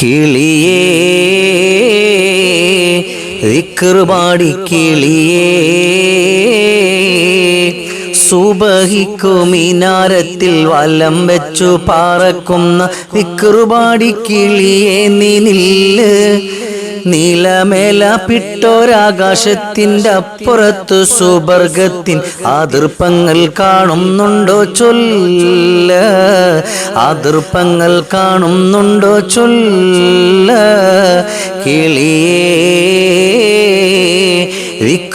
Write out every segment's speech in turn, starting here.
കിളിയേ വിക്രുപാടി കിളിയേ. സുബഹിക്കുമിനാരത്തിൽ വലം വെച്ചു പാറക്കുന്ന വിക്രുപാടി കിളിയെ നീ നില്ല്. നീലമേല പിട്ടോരാകാശത്തിന്റെ അപ്പുറത്ത് സുബർഗത്തിൻ ആതൃപ്പങ്ങൾ കാണുന്നുണ്ടോ ചൊല്ല. ആതൃപ്പങ്ങൾ കാണുന്നുണ്ടോ ചൊല്ല. കിളിയേ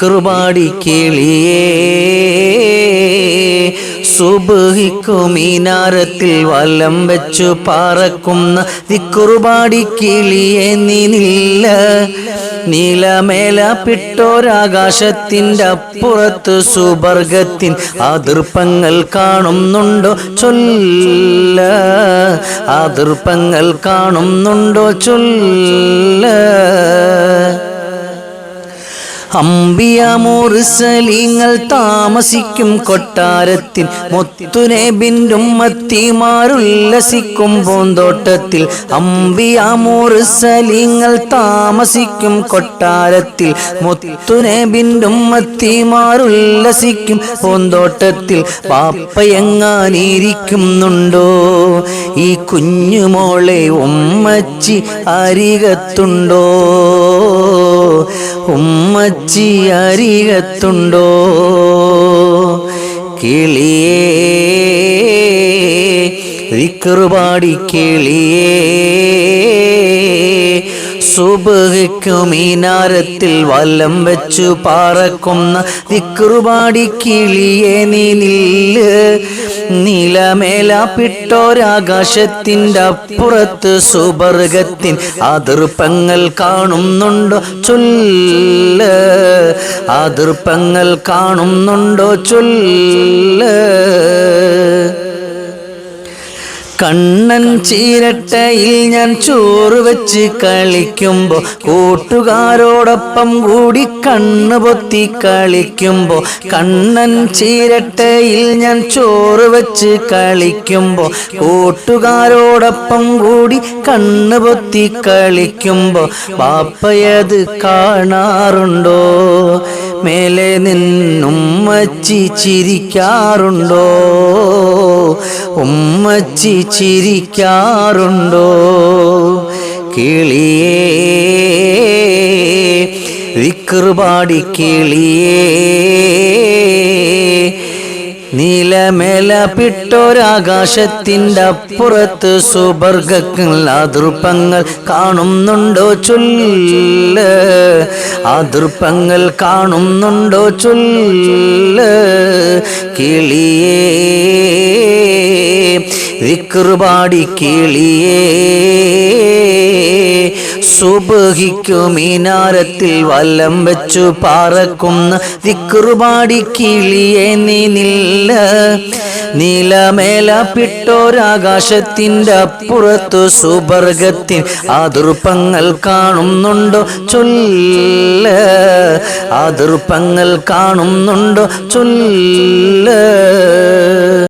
വിക്രുപാടി കിളിയേ. സുബഹിക്കുമീനാരത്തിൽ വലം വെച്ചു പാറക്കുന്ന തിക്കുറുപാടി കിളിയെ നീനില്ല നീലമേല പിട്ടോരാകാശത്തിന്റെ അപ്പുറത്ത് സുബർഗത്തിൻ അതിർപ്പങ്ങൾ കാണുന്നുണ്ടോ ചൊല്ല. അതിർപ്പങ്ങൾ കാണുന്നുണ്ടോ ചൊല്ല. അമ്പിയമൂർസലിങ്ങൾ താമസിക്കും കൊട്ടാരത്തിൽ. മുത്തുനെ ബിന്ദും മത്തിമാരുല്ലസിക്കും പൂന്തോട്ടത്തിൽ. അമ്പിയമൂർസലിങ്ങൾ താമസിക്കും കൊട്ടാരത്തിൽ. മുത്തുനെ ബിന്ദും മത്തിമാരുല്ലസിക്കും പൂന്തോട്ടത്തിൽ. പാപ്പയെങ്ങാനിരിക്കുന്നുണ്ടോ ഈ കുഞ്ഞുമോളെ ഉമ്മച്ചി അരികത്തുണ്ടോ? ഉമ്മച്ചി അരികത്തുണ്ടോ കിളിയേ വിക്രുപാടി കിളിയേ സുബഹിക്കുമീനാരത്തിൽ വലം വെച്ചു പാറക്കുന്ന വിക്രുപാടി കിളിയെ നീ നില്ല്. നിലമേലാപ്പിട്ടോരാകാശത്തിന്റെ അപ്പുറത്ത് സുബർഗത്തിൻ അതിർപ്പങ്ങൾ കാണുന്നുണ്ടോ ചൊല്ല്. അതിർപ്പങ്ങൾ കാണുന്നുണ്ടോ ചൊല്ല. കണ്ണൻ ചീരട്ടയിൽ ഞാൻ ചോറ് വെച്ച് കളിക്കുമ്പോ കൂട്ടുകാരോടൊപ്പം കൂടി കണ്ണ് പൊത്തി കളിക്കുമ്പോ കണ്ണൻ ചീരട്ടയിൽ ഞാൻ ചോറ് വെച്ച് കളിക്കുമ്പോ കൂട്ടുകാരോടൊപ്പം കൂടി കണ്ണ് പൊത്തി കളിക്കുമ്പോ പാപ്പയത് കാണാറുണ്ടോ? മേലെ നിന്നും മച്ചി ചിരിക്കാറുണ്ടോ? ഉമ്മച്ചി ചിരിക്കാറുണ്ടോ? കിളിയേ വിക്രുപാടി കിളിയേ നീലമേല പിട്ടോരാകാശത്തിന്റെ അപ്പുറത്ത് സുബർഗങ്ങൾ അതിർപ്പങ്ങൾ കാണുന്നുണ്ടോ ചൊല്ല്? അതിർപ്പങ്ങൾ കാണുന്നുണ്ടോ ചൊല്ല്? കിളിയേ വിക്രുപാടി കിളിയേ. സുബഹിക്കുമീനാരത്തിൽ വല്ലം വെച്ചു പാറക്കുന്ന വിക്രുപാടി കിളിയെ നീ നില്ല. നീലമേല പിട്ടോരാകാശത്തിന്റെ അപ്പുറത്തു സുബർഗത്തിൻ അതിർപ്പങ്ങൾ കാണുന്നുണ്ടോ ചൊല്ല. അതിർപ്പങ്ങൾ കാണുന്നുണ്ടോ ചൊല്ല.